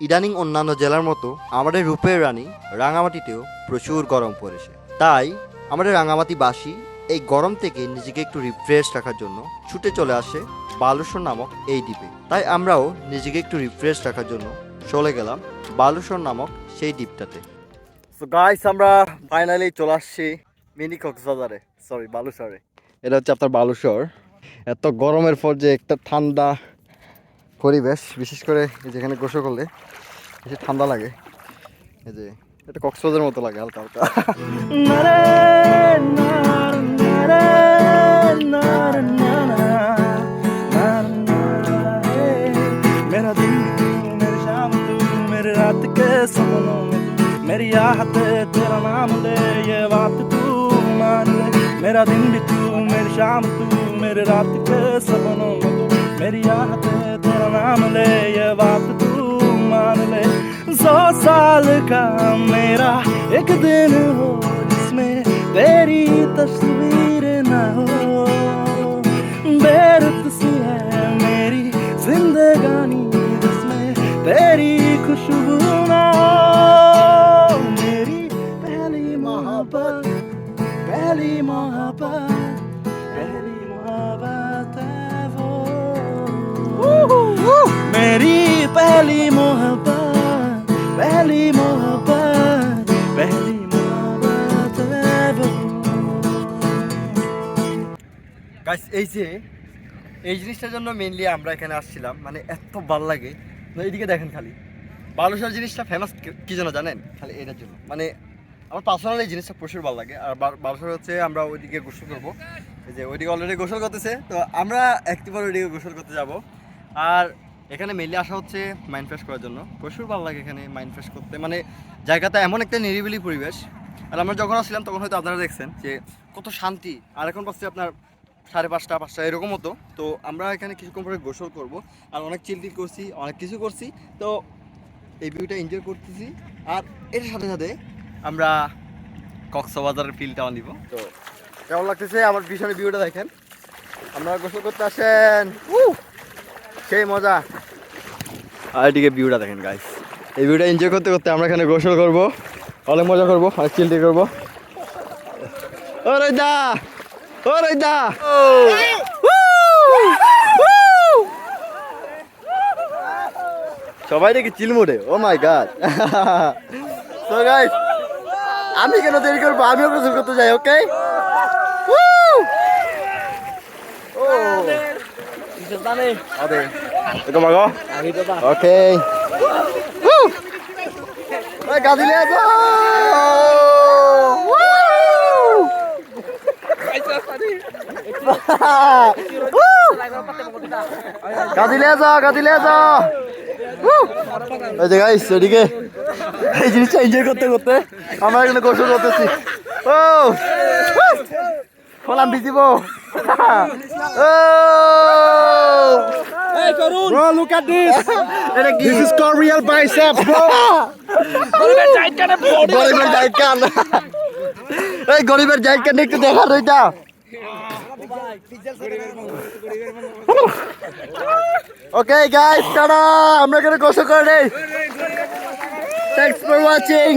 ইদানিং অন্যান্য জেলার মতো আমাদের রূপের রানী রাঙামাটিতেও প্রচুর গরম পড়েছে। তাই আমাদের রাঙামাটিবাসী এই গরম থেকে নিজেকে একটু রিফ্রেশ রাখার জন্য ছুটে চলে আসে বালুসর নামক এই দ্বীপে। তাই আমরাও নিজেকে একটু রিফ্রেশ রাখার জন্য চলে গেলাম বালুসর নামক সেই দ্বীপটাতে। সো গাইস আমরা ফাইনালি চলে আসছি মিনি কক্সবাজারে। সরি বালুসরে। এটা হচ্ছে আপনার বালুসর। এত গরমের পর যে একটা ঠান্ডা পরিবেশ বিশেষ করে এই যেখানে গোসল করলে বেশি ঠান্ডা লাগে এই যে এটা কক্সবাজারের মতো লাগে হালকা হালকা मेरा दिन तू मेरी शाम तू मेरी रात के सपनों में तू मेरी आहत तेरा नाम ले ये बात तू मान ले मेरा दिन भी तू मेरी शाम तू मेरी रात के सपनों में तू मेरी आहत तेरा नाम ले, ये बात तू मान ले। सौ साल का मेरा एक दिन हो, जिसमें तेरी तस्वीर न हो। बेरुत सी है मेरी जिंदगानी, जिसमें तेरी खुशबू ना हो। मेरी पहली मोहब्बत पहली मोहब्बत। এই যে, এই জিনিসটার জন্য মেনলি আমরা এখানে আসছিলাম মানে এত ভালো লাগে। এইদিকে দেখেন খালি বালুসার জিনিসটা ফেমাস কি জন্য জানেন? খালি এটার জন্য। মানে আমার পার্সোনাল এই জিনিসটা প্রচুর ভালো লাগে। আর বালুসার হচ্ছে আমরা ওইদিকে গোসল করব। এই যে ওইদিকে অলরেডি গোসল করতেছে। তো আমরা একটিবার ওইদিকে গোসল করতে যাব। আর এখানে মেনলি আসা হচ্ছে মাইন্ড ফ্রেশ করার জন্য। প্রচুর ভালো লাগে এখানে মাইন্ড ফ্রেশ করতে। মানে জায়গাটা এমন একটা নিরিবিলি পরিবেশ। আর আমরা যখন আসছিলাম, তখন হয়তো আপনারা দেখছেন যে কত শান্তি। আর এখন পাচ্ছি আপনার সাড়ে পাঁচটা পাঁচটা, এরকম মতো তো আমরা এখানে কিছুক্ষণ পরে গোসল করব। আর অনেক চিল টিল করছি, অনেক কিছু করছি। তো এই ভিউটা এনজয় করতেছি। আর এর সাথে সাথে আমরা কক্সবাজারের ফিলটাও নিব। তো কেমন লাগতেছে আমার পিছনে ভিউটা দেখেন? আপনারা গোসল করতে আসেন! সেই মজা। আর এদিকে ভিউটা দেখেন গাইস এই ভিউটা এনজয় করতে করতে আমরা এখানে গোসল করব। অনেক মজা করব, অনেক চিল টিল করব। ও রইদা ও। রইদা সবাই দেখি চিলমুড়ে ও মাই গড। তো গাইস আমি কেন দেরি করব? আমিও গোসল করতে যাই ওকে? Oke. Ikaw কাঁদিলে যা কাঁদিলে যা এই যে গাইস এদিকে এই জিনিসটা এনজয় করতে করতে আমরা এখানে গোসল করতেছি। ও খোলাম ভিজিব ও। Bro, look at this. এটা কি? This is called real biceps, bro. গরিবের খান এই গরিবের একটু দেখার ওইটা ওকে গাইস টাটা আমরা এখানে গোসল করে নেই থ্যাংকস ফর ওয়াচিং